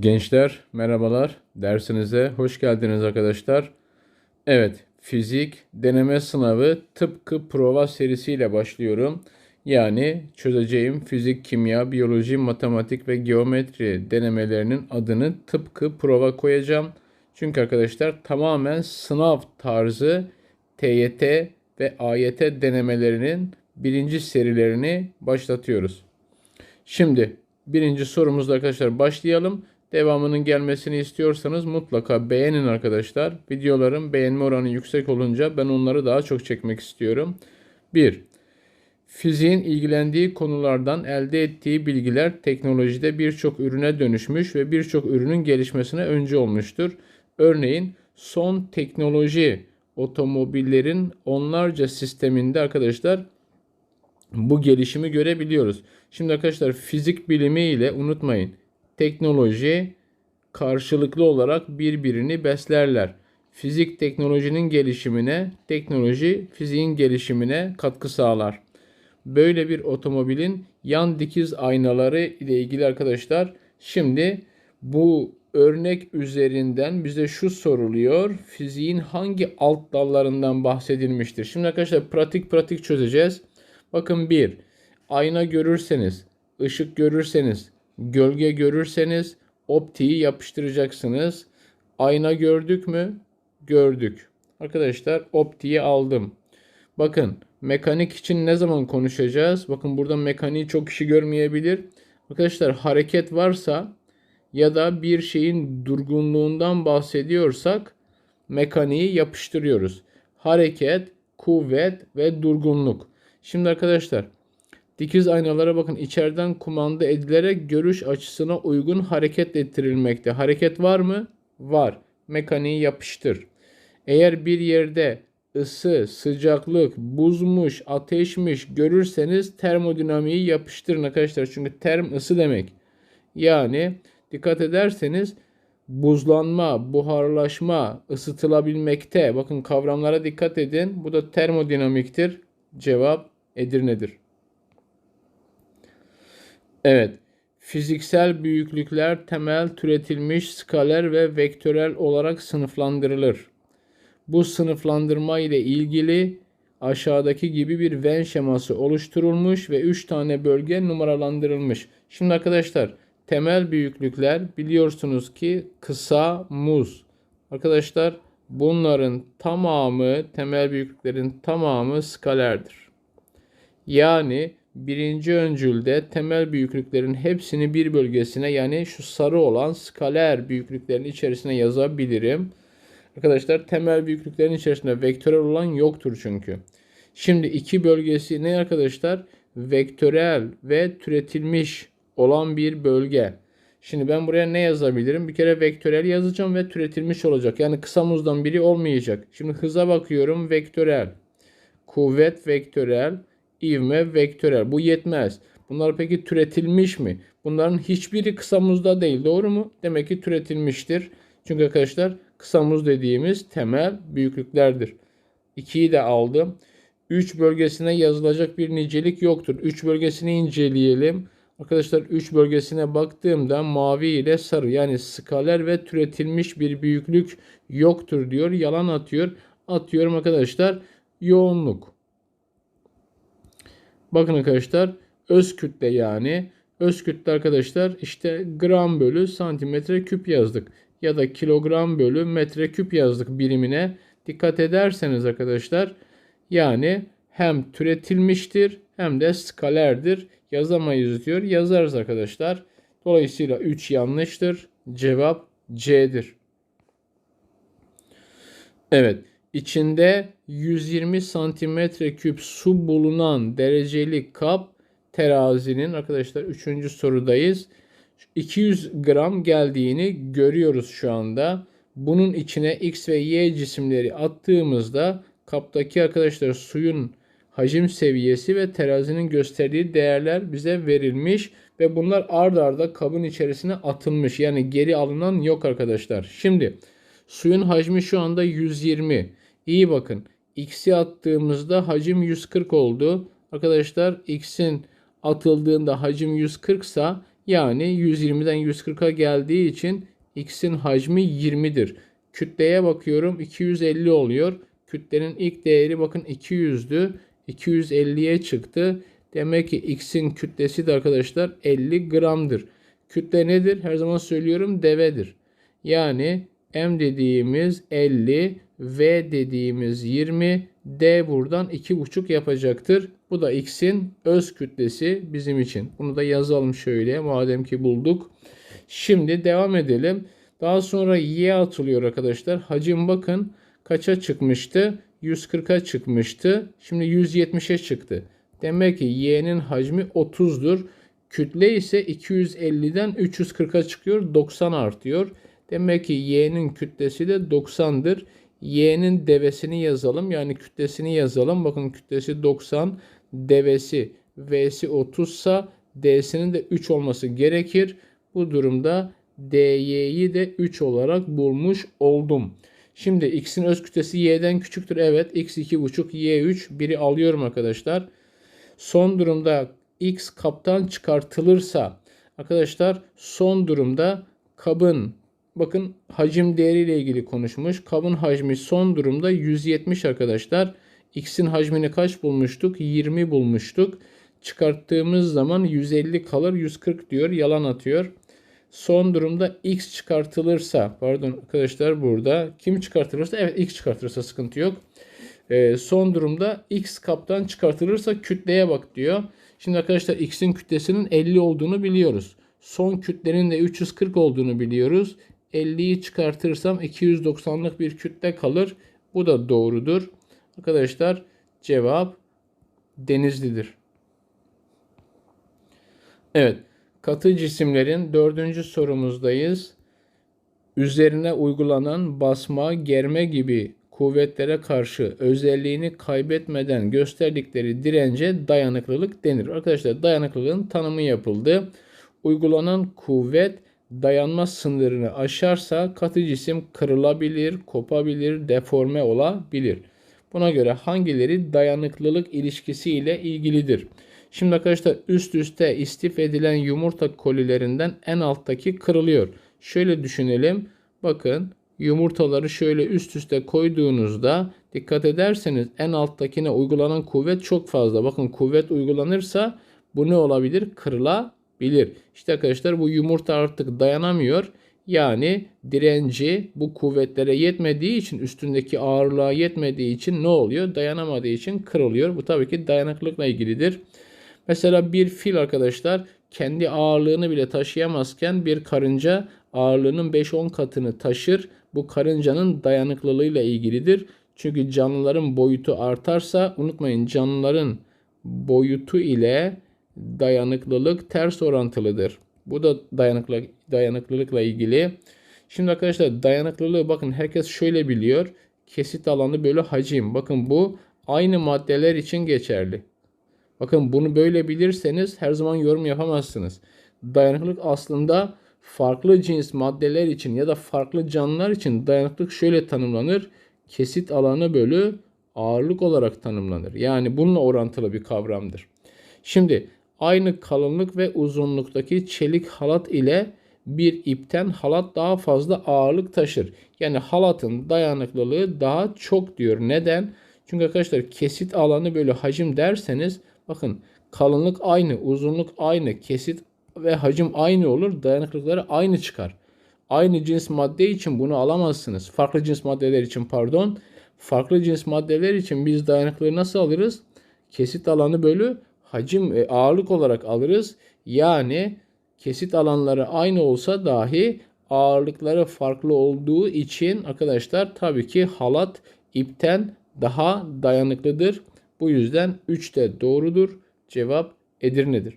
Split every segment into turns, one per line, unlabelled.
Gençler merhabalar. Dersinize hoş geldiniz arkadaşlar. Evet, fizik deneme sınavı tıpkı prova serisiyle başlıyorum. Yani çözeceğim fizik, kimya, biyoloji, matematik ve geometri denemelerinin adını tıpkı prova koyacağım. Çünkü arkadaşlar tamamen sınav tarzı TYT ve AYT denemelerinin birinci serilerini başlatıyoruz. Şimdi birinci sorumuzla arkadaşlar başlayalım. Devamının gelmesini istiyorsanız mutlaka beğenin arkadaşlar. Videoların beğenme oranı yüksek olunca ben onları daha çok çekmek istiyorum. 1. Fiziğin ilgilendiği konulardan elde ettiği bilgiler teknolojide birçok ürüne dönüşmüş ve birçok ürünün gelişmesine öncü olmuştur. Örneğin son teknoloji otomobillerin onlarca sisteminde arkadaşlar bu gelişimi görebiliyoruz. Şimdi arkadaşlar fizik bilimi ile unutmayın teknoloji karşılıklı olarak birbirini beslerler. Fizik teknolojinin gelişimine, teknoloji fiziğin gelişimine katkı sağlar. Böyle bir otomobilin yan dikiz aynaları ile ilgili arkadaşlar şimdi bu örnek üzerinden bize şu soruluyor. Fiziğin hangi alt dallarından bahsedilmiştir? Şimdi arkadaşlar pratik pratik çözeceğiz. Bakın bir, ayna görürseniz, ışık görürseniz, Gölge görürseniz optiği yapıştıracaksınız. Ayna gördük mü? Gördük. Arkadaşlar optiği aldım. Bakın mekanik için ne zaman konuşacağız? Bakın burada mekaniği çok kişi görmeyebilir. Arkadaşlar hareket varsa ya da bir şeyin durgunluğundan bahsediyorsak mekaniği yapıştırıyoruz. Hareket, kuvvet ve durgunluk. Şimdi arkadaşlar Dikiz aynalara bakın içeriden kumanda edilerek görüş açısına uygun hareket ettirilmekte. Hareket var mı? Var. Mekaniği yapıştır. Eğer bir yerde ısı, sıcaklık, buzmuş, ateşmiş görürseniz termodinamiği yapıştırın arkadaşlar. Çünkü term ısı demek. Yani dikkat ederseniz buzlanma, buharlaşma, ısıtılabilmekte. Bakın kavramlara dikkat edin. Bu da termodinamiktir. Cevap Edirne'dir. Evet. Fiziksel büyüklükler temel türetilmiş skaler ve vektörel olarak sınıflandırılır. Bu sınıflandırma ile ilgili aşağıdaki gibi bir Venn şeması oluşturulmuş ve 3 tane bölge numaralandırılmış. Şimdi arkadaşlar temel büyüklükler biliyorsunuz ki kısa muz. Arkadaşlar bunların tamamı temel büyüklüklerin tamamı skalerdir. Yani birinci öncülde temel büyüklüklerin hepsini bir bölgesine yani şu sarı olan skaler büyüklüklerin içerisine yazabilirim. Arkadaşlar temel büyüklüklerin içerisinde vektörel olan yoktur çünkü. Şimdi iki bölgesi ne arkadaşlar? Vektörel ve türetilmiş olan bir bölge. Şimdi ben buraya ne yazabilirim? Bir kere vektörel yazacağım ve türetilmiş olacak. Yani kısa muzdan biri olmayacak. Şimdi hıza bakıyorum vektörel. Kuvvet vektörel ivme vektörel. Bu yetmez. Bunlar peki türetilmiş mi? Bunların hiçbiri kısa muzda değil. Doğru mu? Demek ki türetilmiştir. Çünkü arkadaşlar kısa muz dediğimiz temel büyüklüklerdir. 2'yi de aldım. 3 bölgesine yazılacak bir nicelik yoktur. 3 bölgesini inceleyelim. Arkadaşlar 3 bölgesine baktığımda mavi ile sarı yani skaler ve türetilmiş bir büyüklük yoktur diyor. Yalan atıyor. Atıyorum arkadaşlar yoğunluk. Bakın arkadaşlar öz kütle yani öz kütle arkadaşlar işte gram bölü santimetre küp yazdık. Ya da kilogram bölü metre küp yazdık birimine. Dikkat ederseniz arkadaşlar yani hem türetilmiştir hem de skalerdir. Yazamayız diyor. Yazarız arkadaşlar. Dolayısıyla 3 yanlıştır. Cevap C'dir. Evet içinde 120 santimetre küp su bulunan dereceli kap terazinin arkadaşlar 3. sorudayız. 200 gram geldiğini görüyoruz şu anda. Bunun içine X ve Y cisimleri attığımızda kaptaki arkadaşlar suyun hacim seviyesi ve terazinin gösterdiği değerler bize verilmiş ve bunlar ard arda kabın içerisine atılmış. Yani geri alınan yok arkadaşlar. Şimdi suyun hacmi şu anda 120. İyi bakın. X'i attığımızda hacim 140 oldu. Arkadaşlar X'in atıldığında hacim 140 sa Yani 120'den 140'a geldiği için x'in hacmi 20'dir. Kütleye bakıyorum 250 oluyor. Kütlenin ilk değeri bakın 200'dü. 250'ye çıktı. Demek ki x'in kütlesi de arkadaşlar 50 gramdır. Kütle nedir? Her zaman söylüyorum devedir. Yani m dediğimiz 50, v dediğimiz 20, d buradan 2,5 yapacaktır. Bu da x'in öz kütlesi bizim için. Bunu da yazalım şöyle madem ki bulduk. Şimdi devam edelim. Daha sonra y atılıyor arkadaşlar. Hacim bakın kaça çıkmıştı? 140'a çıkmıştı. Şimdi 170'e çıktı. Demek ki y'nin hacmi 30'dur. Kütle ise 250'den 340'a çıkıyor. 90 artıyor. Demek ki y'nin kütlesi de 90'dır. y'nin devesini yazalım. Yani kütlesini yazalım. Bakın kütlesi 90. Devesi v'si 30 sa d'sinin de 3 olması gerekir. Bu durumda dy'yi de 3 olarak bulmuş oldum. Şimdi x'in öz kütlesi y'den küçüktür. Evet x 2,5 y 3. Biri alıyorum arkadaşlar. Son durumda x kaptan çıkartılırsa arkadaşlar son durumda kabın bakın hacim değeriyle ilgili konuşmuş. Kabın hacmi son durumda 170 arkadaşlar. X'in hacmini kaç bulmuştuk? 20 bulmuştuk. Çıkarttığımız zaman 150 kalır 140 diyor. Yalan atıyor. Son durumda x çıkartılırsa pardon arkadaşlar burada kim çıkartılırsa evet x çıkartılırsa sıkıntı yok. E, son durumda x kaptan çıkartılırsa kütleye bak diyor. Şimdi arkadaşlar x'in kütlesinin 50 olduğunu biliyoruz. Son kütlenin de 340 olduğunu biliyoruz. 50'yi çıkartırsam 290'lık bir kütle kalır. Bu da doğrudur. Arkadaşlar cevap denizlidir. Evet. Katı cisimlerin dördüncü sorumuzdayız. Üzerine uygulanan basma, germe gibi kuvvetlere karşı özelliğini kaybetmeden gösterdikleri dirence dayanıklılık denir. Arkadaşlar dayanıklılığın tanımı yapıldı. Uygulanan kuvvet dayanma sınırını aşarsa katı cisim kırılabilir, kopabilir, deforme olabilir. Buna göre hangileri dayanıklılık ilişkisi ile ilgilidir? Şimdi arkadaşlar üst üste istif edilen yumurta kolilerinden en alttaki kırılıyor. Şöyle düşünelim. Bakın yumurtaları şöyle üst üste koyduğunuzda dikkat ederseniz en alttakine uygulanan kuvvet çok fazla. Bakın kuvvet uygulanırsa bu ne olabilir? Kırılabilir. İşte arkadaşlar bu yumurta artık dayanamıyor. Yani direnci bu kuvvetlere yetmediği için üstündeki ağırlığa yetmediği için ne oluyor? Dayanamadığı için kırılıyor. Bu tabii ki dayanıklılıkla ilgilidir. Mesela bir fil arkadaşlar kendi ağırlığını bile taşıyamazken bir karınca ağırlığının 5-10 katını taşır. Bu karıncanın dayanıklılığıyla ilgilidir. Çünkü canlıların boyutu artarsa unutmayın canlıların boyutu ile dayanıklılık ters orantılıdır. Bu da dayanıklılık, dayanıklılıkla ilgili. Şimdi arkadaşlar dayanıklılığı bakın herkes şöyle biliyor. Kesit alanı böyle hacim. Bakın bu aynı maddeler için geçerli. Bakın bunu böyle bilirseniz her zaman yorum yapamazsınız. Dayanıklılık aslında farklı cins maddeler için ya da farklı canlılar için dayanıklılık şöyle tanımlanır. Kesit alanı bölü ağırlık olarak tanımlanır. Yani bununla orantılı bir kavramdır. Şimdi aynı kalınlık ve uzunluktaki çelik halat ile bir ipten halat daha fazla ağırlık taşır. Yani halatın dayanıklılığı daha çok diyor. Neden? Çünkü arkadaşlar kesit alanı böyle hacim derseniz bakın kalınlık aynı, uzunluk aynı, kesit ve hacim aynı olur. Dayanıklılıkları aynı çıkar. Aynı cins madde için bunu alamazsınız. Farklı cins maddeler için pardon. Farklı cins maddeler için biz dayanıklılığı nasıl alırız? Kesit alanı bölü hacim ve ağırlık olarak alırız. Yani kesit alanları aynı olsa dahi ağırlıkları farklı olduğu için arkadaşlar tabii ki halat ipten daha dayanıklıdır. Bu yüzden 3 de doğrudur. Cevap Edirne'dir.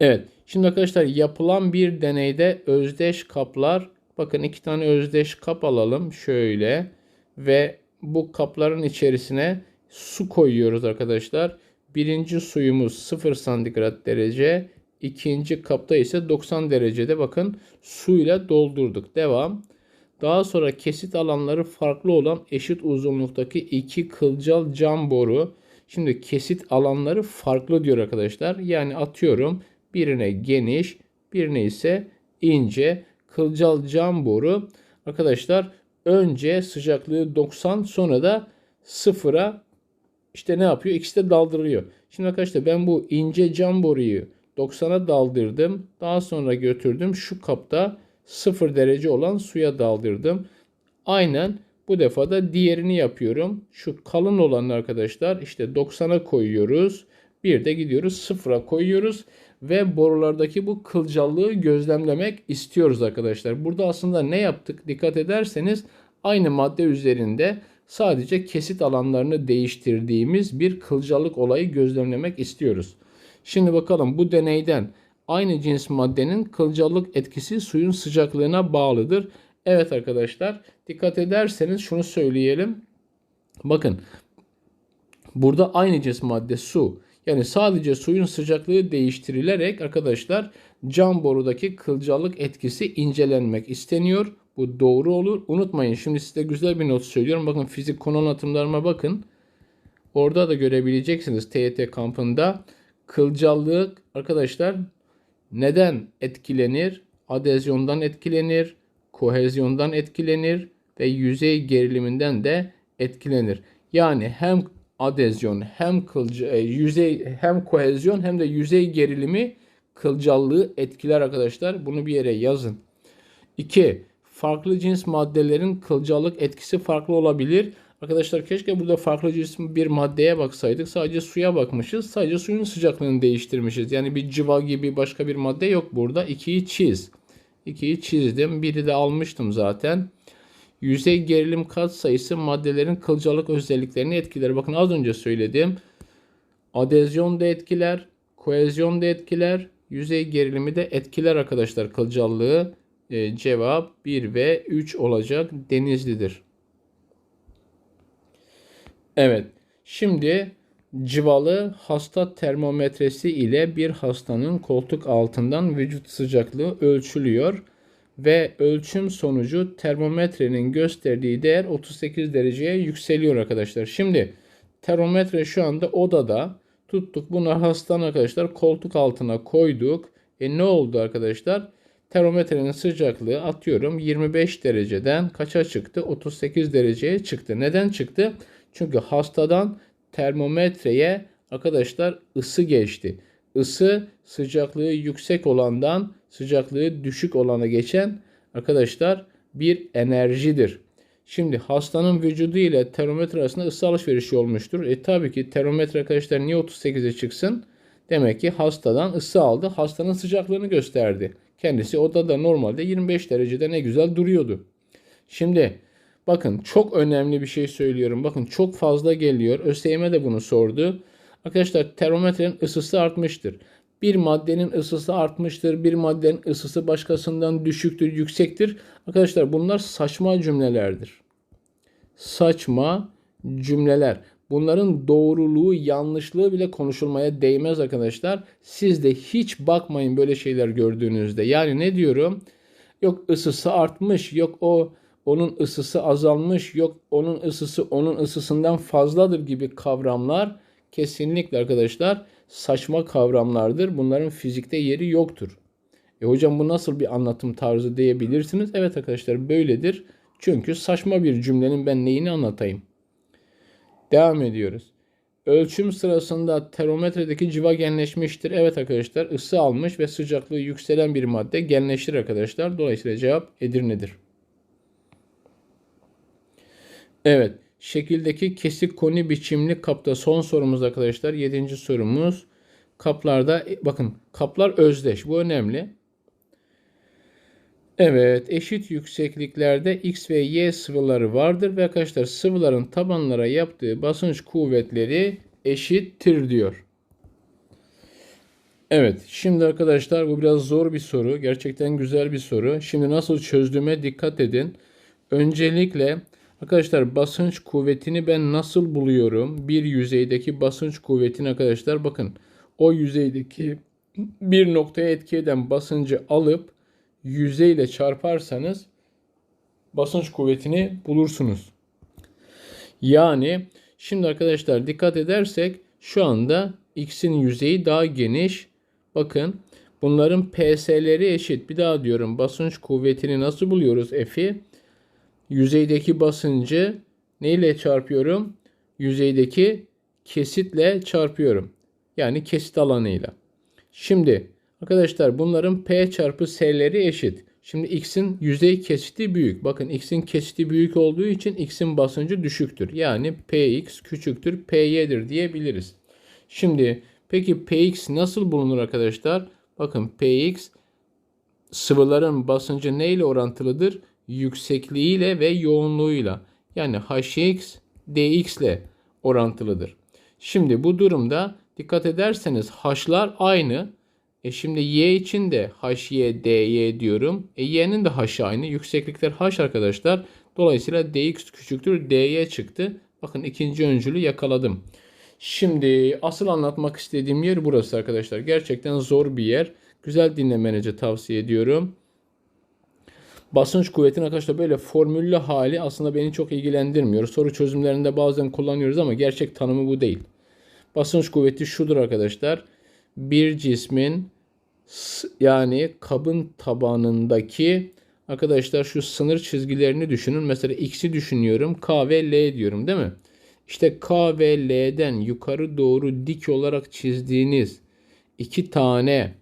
Evet. Şimdi arkadaşlar yapılan bir deneyde özdeş kaplar bakın iki tane özdeş kap alalım şöyle ve bu kapların içerisine su koyuyoruz arkadaşlar. Birinci suyumuz 0 santigrat derece. ikinci kapta ise 90 derecede bakın suyla doldurduk. Devam. Daha sonra kesit alanları farklı olan eşit uzunluktaki iki kılcal cam boru. Şimdi kesit alanları farklı diyor arkadaşlar. Yani atıyorum birine geniş, birine ise ince kılcal cam boru. Arkadaşlar önce sıcaklığı 90 sonra da sıfıra işte ne yapıyor? İkisi de daldırıyor. Şimdi arkadaşlar ben bu ince cam boruyu 90'a daldırdım. Daha sonra götürdüm. Şu kapta 0 derece olan suya daldırdım. Aynen bu defa da diğerini yapıyorum. Şu kalın olan arkadaşlar işte 90'a koyuyoruz. Bir de gidiyoruz sıfıra koyuyoruz ve borulardaki bu kılcallığı gözlemlemek istiyoruz arkadaşlar. Burada aslında ne yaptık? Dikkat ederseniz aynı madde üzerinde sadece kesit alanlarını değiştirdiğimiz bir kılcallık olayı gözlemlemek istiyoruz. Şimdi bakalım bu deneyden aynı cins maddenin kılcallık etkisi suyun sıcaklığına bağlıdır. Evet arkadaşlar dikkat ederseniz şunu söyleyelim. Bakın burada aynı cins madde su. Yani sadece suyun sıcaklığı değiştirilerek arkadaşlar cam borudaki kılcallık etkisi incelenmek isteniyor. Bu doğru olur. Unutmayın şimdi size güzel bir not söylüyorum. Bakın fizik konu anlatımlarıma bakın. Orada da görebileceksiniz TYT kampında. Kılcallık arkadaşlar neden etkilenir? Adezyondan etkilenir, kohezyondan etkilenir ve yüzey geriliminden de etkilenir. Yani hem adezyon hem kılca, e, yüzey hem kohezyon hem de yüzey gerilimi kılcallığı etkiler arkadaşlar. Bunu bir yere yazın. 2. Farklı cins maddelerin kılcallık etkisi farklı olabilir. Arkadaşlar keşke burada farklı cins bir maddeye baksaydık. Sadece suya bakmışız. Sadece suyun sıcaklığını değiştirmişiz. Yani bir civa gibi başka bir madde yok burada. 2'yi çiz. 2'yi çizdim. Biri de almıştım zaten. Yüzey gerilim kat sayısı maddelerin kılcalık özelliklerini etkiler. Bakın az önce söyledim. Adezyon da etkiler, kohezyon da etkiler, yüzey gerilimi de etkiler arkadaşlar kılcallığı. Ee, cevap 1 ve 3 olacak. Denizlidir. Evet. Şimdi civalı hasta termometresi ile bir hastanın koltuk altından vücut sıcaklığı ölçülüyor ve ölçüm sonucu termometrenin gösterdiği değer 38 dereceye yükseliyor arkadaşlar. Şimdi termometre şu anda odada tuttuk bunu hastanın arkadaşlar koltuk altına koyduk. E ne oldu arkadaşlar? Termometrenin sıcaklığı atıyorum 25 dereceden kaça çıktı? 38 dereceye çıktı. Neden çıktı? Çünkü hastadan termometreye arkadaşlar ısı geçti. Isı sıcaklığı yüksek olandan sıcaklığı düşük olana geçen arkadaşlar bir enerjidir. Şimdi hastanın vücudu ile termometre arasında ısı alışverişi olmuştur. E tabii ki termometre arkadaşlar niye 38'e çıksın? Demek ki hastadan ısı aldı. Hastanın sıcaklığını gösterdi. Kendisi odada normalde 25 derecede ne güzel duruyordu. Şimdi bakın çok önemli bir şey söylüyorum. Bakın çok fazla geliyor. ÖSYM de bunu sordu. Arkadaşlar termometrenin ısısı artmıştır bir maddenin ısısı artmıştır, bir maddenin ısısı başkasından düşüktür, yüksektir. Arkadaşlar bunlar saçma cümlelerdir. Saçma cümleler. Bunların doğruluğu, yanlışlığı bile konuşulmaya değmez arkadaşlar. Siz de hiç bakmayın böyle şeyler gördüğünüzde. Yani ne diyorum? Yok ısısı artmış, yok o onun ısısı azalmış, yok onun ısısı onun ısısından fazladır gibi kavramlar kesinlikle arkadaşlar saçma kavramlardır. Bunların fizikte yeri yoktur. E hocam bu nasıl bir anlatım tarzı diyebilirsiniz. Evet arkadaşlar böyledir. Çünkü saçma bir cümlenin ben neyini anlatayım. Devam ediyoruz. Ölçüm sırasında termometredeki civa genleşmiştir. Evet arkadaşlar ısı almış ve sıcaklığı yükselen bir madde genleşir arkadaşlar. Dolayısıyla cevap Edirne'dir. Evet şekildeki kesik koni biçimli kapta son sorumuz arkadaşlar. Yedinci sorumuz. Kaplarda bakın kaplar özdeş. Bu önemli. Evet eşit yüksekliklerde X ve Y sıvıları vardır ve arkadaşlar sıvıların tabanlara yaptığı basınç kuvvetleri eşittir diyor. Evet şimdi arkadaşlar bu biraz zor bir soru. Gerçekten güzel bir soru. Şimdi nasıl çözdüğüme dikkat edin. Öncelikle Arkadaşlar basınç kuvvetini ben nasıl buluyorum? Bir yüzeydeki basınç kuvvetini arkadaşlar bakın o yüzeydeki bir noktaya etki eden basıncı alıp yüzeyle çarparsanız basınç kuvvetini bulursunuz. Yani şimdi arkadaşlar dikkat edersek şu anda x'in yüzeyi daha geniş. Bakın Bunların PS'leri eşit. Bir daha diyorum basınç kuvvetini nasıl buluyoruz F'i? Yüzeydeki basıncı neyle çarpıyorum? Yüzeydeki kesitle çarpıyorum. Yani kesit alanıyla. Şimdi arkadaşlar bunların P çarpı S'leri eşit. Şimdi X'in yüzey kesiti büyük. Bakın X'in kesiti büyük olduğu için X'in basıncı düşüktür. Yani Px küçüktür Py'dir diyebiliriz. Şimdi peki Px nasıl bulunur arkadaşlar? Bakın Px sıvıların basıncı ne ile orantılıdır? Yüksekliğiyle ve yoğunluğuyla. Yani Hx dx ile orantılıdır. Şimdi bu durumda dikkat ederseniz h'lar aynı. E şimdi y için de hy dy diyorum. E y'nin de h'ı aynı. Yükseklikler h arkadaşlar. Dolayısıyla dx küçüktür dy çıktı. Bakın ikinci öncülü yakaladım. Şimdi asıl anlatmak istediğim yer burası arkadaşlar. Gerçekten zor bir yer. Güzel dinlemenizi tavsiye ediyorum. Basınç kuvvetinin arkadaşlar böyle formüllü hali aslında beni çok ilgilendirmiyor. Soru çözümlerinde bazen kullanıyoruz ama gerçek tanımı bu değil. Basınç kuvveti şudur arkadaşlar. Bir cismin yani kabın tabanındaki arkadaşlar şu sınır çizgilerini düşünün. Mesela x'i düşünüyorum. K ve L diyorum değil mi? İşte K ve L'den yukarı doğru dik olarak çizdiğiniz iki tane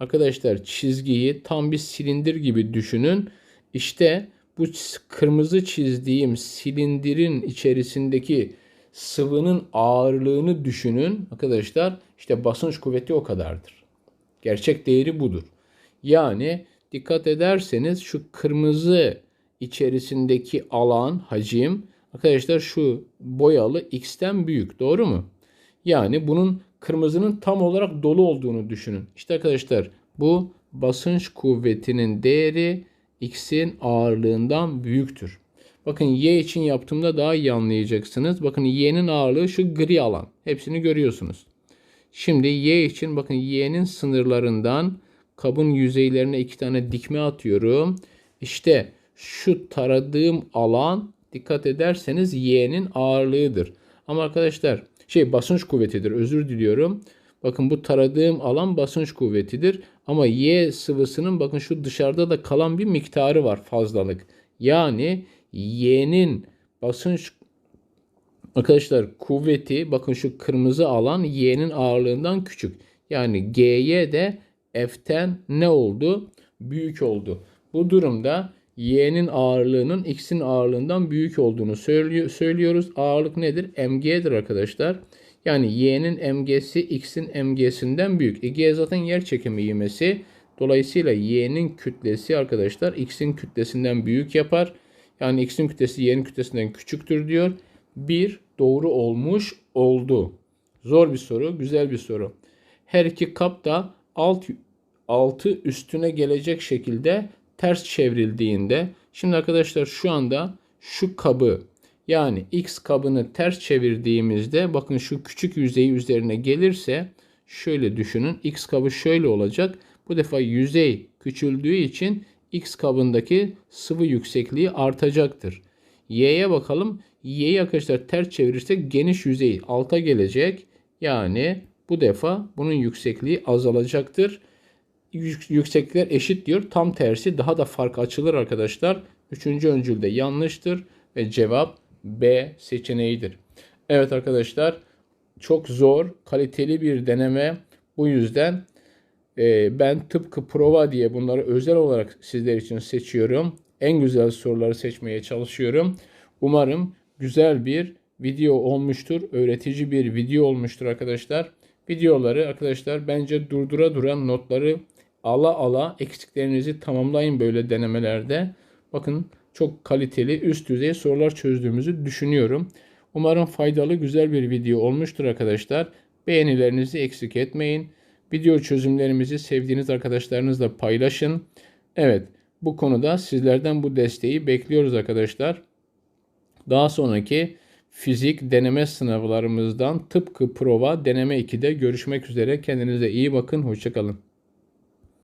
arkadaşlar çizgiyi tam bir silindir gibi düşünün. İşte bu kırmızı çizdiğim silindirin içerisindeki sıvının ağırlığını düşünün arkadaşlar. İşte basınç kuvveti o kadardır. Gerçek değeri budur. Yani dikkat ederseniz şu kırmızı içerisindeki alan, hacim arkadaşlar şu boyalı x'ten büyük. Doğru mu? Yani bunun kırmızının tam olarak dolu olduğunu düşünün. İşte arkadaşlar bu basınç kuvvetinin değeri x'in ağırlığından büyüktür. Bakın y için yaptığımda daha iyi anlayacaksınız. Bakın y'nin ağırlığı şu gri alan. Hepsini görüyorsunuz. Şimdi y için bakın y'nin sınırlarından kabın yüzeylerine iki tane dikme atıyorum. İşte şu taradığım alan dikkat ederseniz y'nin ağırlığıdır. Ama arkadaşlar şey basınç kuvvetidir özür diliyorum. Bakın bu taradığım alan basınç kuvvetidir. Ama Y sıvısının bakın şu dışarıda da kalan bir miktarı var fazlalık. Yani Y'nin basınç arkadaşlar kuvveti bakın şu kırmızı alan Y'nin ağırlığından küçük. Yani G'ye de F'ten ne oldu? Büyük oldu. Bu durumda Y'nin ağırlığının X'in ağırlığından büyük olduğunu söylüyoruz. Ağırlık nedir? mg'dir arkadaşlar. Yani y'nin mg'si x'in mg'sinden büyük. E, g zaten yer çekimi ivmesi. Dolayısıyla y'nin kütlesi arkadaşlar x'in kütlesinden büyük yapar. Yani x'in kütlesi y'nin kütlesinden küçüktür diyor. Bir doğru olmuş oldu. Zor bir soru, güzel bir soru. Her iki kap da alt altı üstüne gelecek şekilde ters çevrildiğinde şimdi arkadaşlar şu anda şu kabı yani x kabını ters çevirdiğimizde bakın şu küçük yüzeyi üzerine gelirse şöyle düşünün. X kabı şöyle olacak. Bu defa yüzey küçüldüğü için x kabındaki sıvı yüksekliği artacaktır. Y'ye bakalım. Y'yi arkadaşlar ters çevirirsek geniş yüzey alta gelecek. Yani bu defa bunun yüksekliği azalacaktır. Yükseklikler eşit diyor. Tam tersi daha da fark açılır arkadaşlar. Üçüncü öncülde yanlıştır ve cevap B seçeneğidir. Evet arkadaşlar çok zor, kaliteli bir deneme. Bu yüzden e, ben tıpkı prova diye bunları özel olarak sizler için seçiyorum. En güzel soruları seçmeye çalışıyorum. Umarım güzel bir video olmuştur. Öğretici bir video olmuştur arkadaşlar. Videoları arkadaşlar bence durdura duran notları ala ala eksiklerinizi tamamlayın böyle denemelerde. Bakın çok kaliteli, üst düzey sorular çözdüğümüzü düşünüyorum. Umarım faydalı, güzel bir video olmuştur arkadaşlar. Beğenilerinizi eksik etmeyin. Video çözümlerimizi sevdiğiniz arkadaşlarınızla paylaşın. Evet, bu konuda sizlerden bu desteği bekliyoruz arkadaşlar. Daha sonraki fizik deneme sınavlarımızdan tıpkı prova deneme 2'de görüşmek üzere. Kendinize iyi bakın. Hoşçakalın.